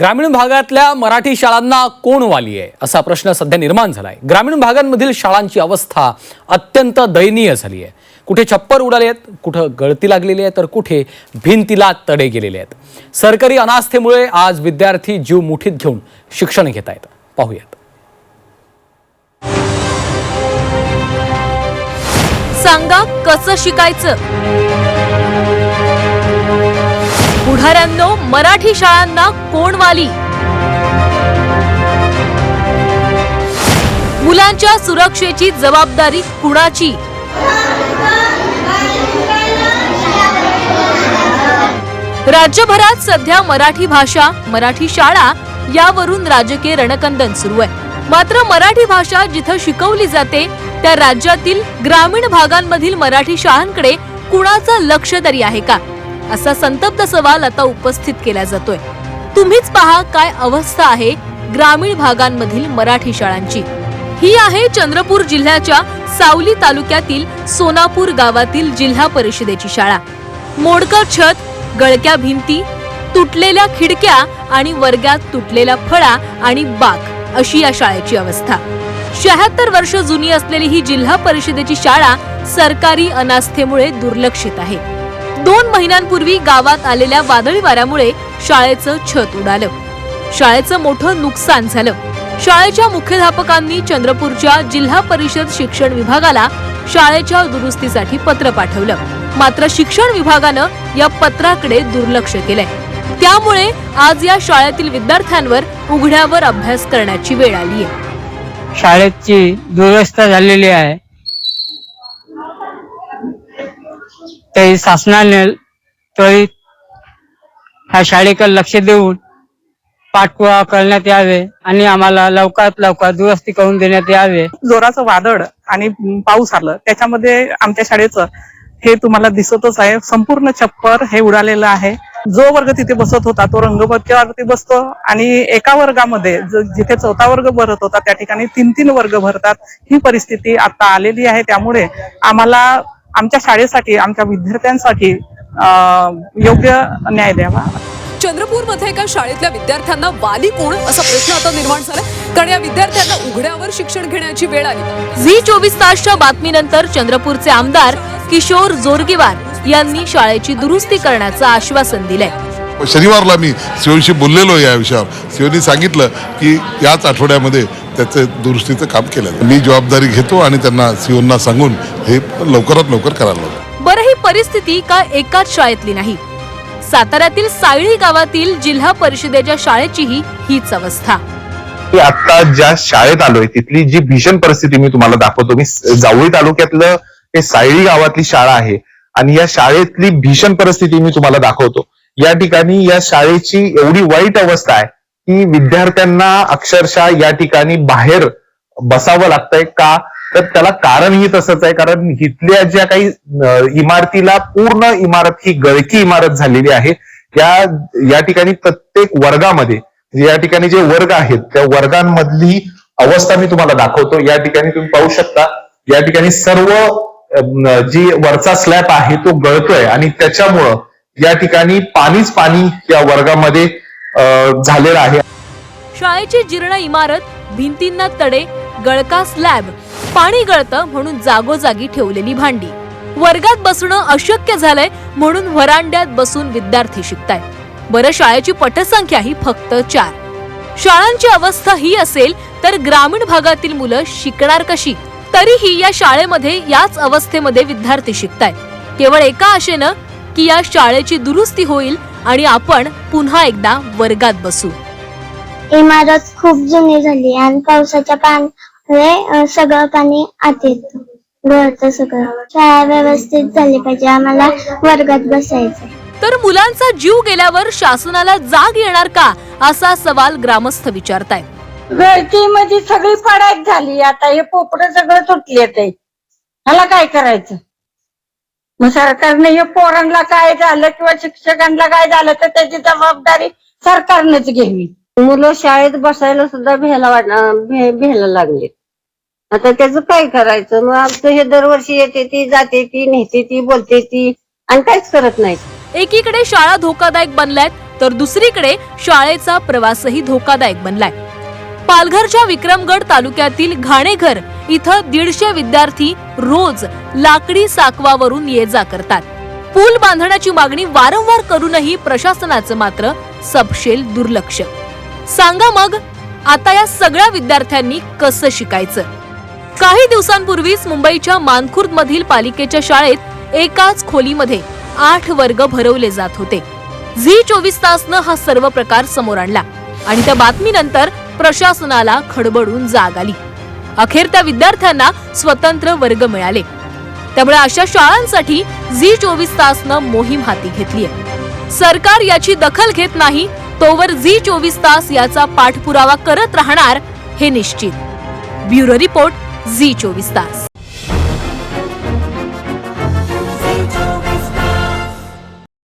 ग्रामीण भागातल्या मराठी शाळांना कोण वाली आहे? असा प्रश्न सध्या निर्माण झालाय. ग्रामीण भागांमधील शाळांची अवस्था अत्यंत दयनीय झाली आहे. कुठे छप्पर उडाले आहेत कुठं गळती लागलेली आहे तर कुठे भिंतीला तडे गेलेले आहेत. सरकारी अनास्थेमुळे आज विद्यार्थी जीव मुठीत घेऊन शिक्षण घेत आहेत. पाहूयात. सांगा कसं शिकायचं? पुढाऱ्यांनो मराठी शाळांना कोण वाली मुलांच्या सुरक्षेची जबाबदारी कुणाची? राज्यभरात सध्या मराठी भाषा मराठी शाळा यावरून राजकीय रणकंदन सुरू आहे. मात्र मराठी भाषा जिथं शिकवली जाते त्या राज्यातील ग्रामीण भागांमधील मराठी शाळांकडे कुणाचं लक्ष तरी आहे का? असा संतप्त सवाल आता उपस्थित केला जातोय. तुम्हीच पहा काय अवस्था आहे ग्रामीण भागांमधील मराठी शाळांची. ही आहे चंद्रपूर जिल्ह्याच्या सावली तालुक्यातील सोनापूर गावातील जिल्हा परिषदेची शाळा. मोडकर छत गळक्या भिंती तुटलेल्या खिडक्या आणि वर्गात तुटलेला फळा आणि बाक अशी या शाळेची अवस्था. शहात्तर वर्ष जुनी असलेली ही जिल्हा परिषदेची शाळा सरकारी अनास्थेमुळे दुर्लक्षित आहे. दोन महिन्यांपूर्वी गावात आलेल्या वादळी वाऱ्यामुळे शाळेचं छत उडालं. शाळेचं मोठं नुकसान झालं. शाळेच्या मुख्याध्यापकांनी चंद्रपूरच्या जिल्हा परिषद शिक्षण विभागाला शाळेच्या दुरुस्तीसाठी पत्र पाठवलं. मात्र शिक्षण विभागानं या पत्राकडे दुर्लक्ष केलंय. त्यामुळे आज या शाळेतील विद्यार्थ्यांवर उघड्यावर अभ्यास करण्याची वेळ आली आहे शाळेची दुरुस्त झालेली आहे. ते शासनाने त्वरित ह्या शाळेकडे लक्ष देऊन पाठपुरावा करण्यात यावे आणि आम्हाला लवकरात लवकर दुरुस्ती करून देण्यात यावे. जोराचं वादळ आणि पाऊस आलं त्याच्यामध्ये आमच्या शाळेचं हे तुम्हाला दिसतच आहे. संपूर्ण छप्पर हे उडालेलं आहे. जो वर्ग तिथे बसत होता तो रंगभट्टीवरती बसतो आणि एका वर्गामध्ये जिथे चौथा वर्ग भरत होता त्या ठिकाणी तीन तीन वर्ग भरतात. ही परिस्थिती आता आलेली आहे. त्यामुळे आम्हाला आमच्या शाळेसाठी आमच्या विद्यार्थ्यांसाठी योग्य न्याय द्यावा. चंद्रपूरमध्ये एका शाळेतल्या विद्यार्थ्यांना वाली कोण? असा प्रश्न आता निर्माण झालाय. कारण या विद्यार्थ्यांना उघड्यावर शिक्षण घेण्याची वेळ आली. झी चोवीस तासच्या बातमीनंतर चंद्रपूरचे आमदार किशोर जोरगेवार यांनी शाळेची दुरुस्ती करण्याचं आश्वासन दिलंय. शनिवारला मी सीओशी बोललेलो या विषयावर. सीओनी सांगितलं की याच आठवड्यामध्ये त्याचं दुरुस्तीचं काम केलं. मी जबाबदारी घेतो आणि त्यांना सीओना सांगून हे लवकरात लवकर करायला बरं ही परिस्थिती का एकाच शाळेतली नाही? साताऱ्यातील सायळी गावातील जिल्हा परिषदेच्या शाळेचीही हीच अवस्था. मी आता ज्या शाळेत आलोय तिथली जी भीषण परिस्थिती मी तुम्हाला दाखवतो मी जावळी तालुक्यातलं हे सायळी गावातली शाळा आहे आणि या शाळेतली भीषण परिस्थिती मी तुम्हाला दाखवतो. या ठिकाणी या शाळेची एवढी वाईट अवस्था आहे की विद्यार्थ्यांना अक्षरशः या ठिकाणी बाहेर बसावं लागतंय का? तर त्याला कारणही तसंच आहे कारण इथल्या ज्या काही इमारतीला पूर्ण इमारत ही गळकी इमारत झालेली आहे. या या ठिकाणी प्रत्येक वर्गामध्ये म्हणजे या ठिकाणी जे वर्ग आहेत त्या वर्गांमधली अवस्था मी तुम्हाला दाखवतो. या ठिकाणी तुम्ही पाहू शकता या ठिकाणी सर्व जी वरचा स्लॅब आहे तो गळतोय. आणि त्याच्यामुळं या ठिकाणी पाणीच पाणी या वर्गामध्ये झालेला आहे. शाळेची जीर्ण इमारत भिंतींना तडे गळका स्लॅब पाणी गळतं म्हणून जागोजागी ठेवलेली भांडी. वर्गात बसणं अशक्य झालंय म्हणून व्हरांड्यात बसून विद्यार्थी शिकताय बरं शाळेची पटसंख्या ही फक्त चार. शाळांची अवस्था ही असेल तर ग्रामीण भागातील मुलं शिकणार कशी? तरीही या शाळेमध्ये याच अवस्थेमध्ये विद्यार्थी शिकताय केवळ एका आशेनं की या शाळेची दुरुस्ती होईल आणि आपण पुन्हा एकदा वर्गात बसू. इमारत खूप जुनी झाली आणि पावसाच्या पाण्यामुळे सगळं पाणी आत येतं. गळतं सगळं. शाळा व्यवस्थित झाली पाहिजे. आम्हाला वर्गात बसायचं तर मुलांचा जीव गेल्यावर शासनाला जाग येणार का? असा सवाल ग्रामस्थ विचारतायत गळतीमध्ये सगळी पडायच झाली. आता हे पोपड सगळं तुटले ते ह्याला काय करायचं? मग सरकारने हे पोरांना काय झालं किंवा शिक्षकांना काय झालं तर त्याची जबाबदारी सरकारनेच घ्यावी. मुलं शाळेत बसायला सुद्धा भेला वाट लागले. आता त्याचं काय करायचं? मग आमचं हे दरवर्षी येते ती जाते ती नेते ती बोलते ती आणि काहीच करत नाही एकीकडे शाळा धोकादायक बनल्यात तर दुसरीकडे शाळेचा प्रवासही धोकादायक बनलाय. पालघरच्या विक्रमगड तालुक्यातील घाणेघर इथं दीडशे विद्यार्थी रोज लाकडी साकवावरून ये जा करतात. पूल बांधण्याची मागणी वारंवार करूनही प्रशासनाचं मात्र सपशेल दुर्लक्ष. सांगा मग आता या सगळ्या विद्यार्थ्यांनी कसं शिकायचं? काही दिवसांपूर्वीच मुंबईच्या मानखुर्द मधील पालिकेच्या शाळेत एकाच खोलीमध्ये आठ वर्ग भरवले जात होते. झी चोवीस तासनं हा सर्व प्रकार समोर आणला. आणि त्या बातमीनंतर प्रशासनाला खडबडून जाग आली. अखेर त्या विद्यार्थ्यांना स्वतंत्र वर्ग मिळाले. त्यामुळे अशा शाळांसाठी झी चोवीस तासनं मोहीम हाती घेतली सरकार याची दखल घेत नाही तोवर झी चोवीस तास याचा पाठपुरावा करत राहणार हे निश्चित. ब्युरो रिपोर्ट झी चोवीस तास.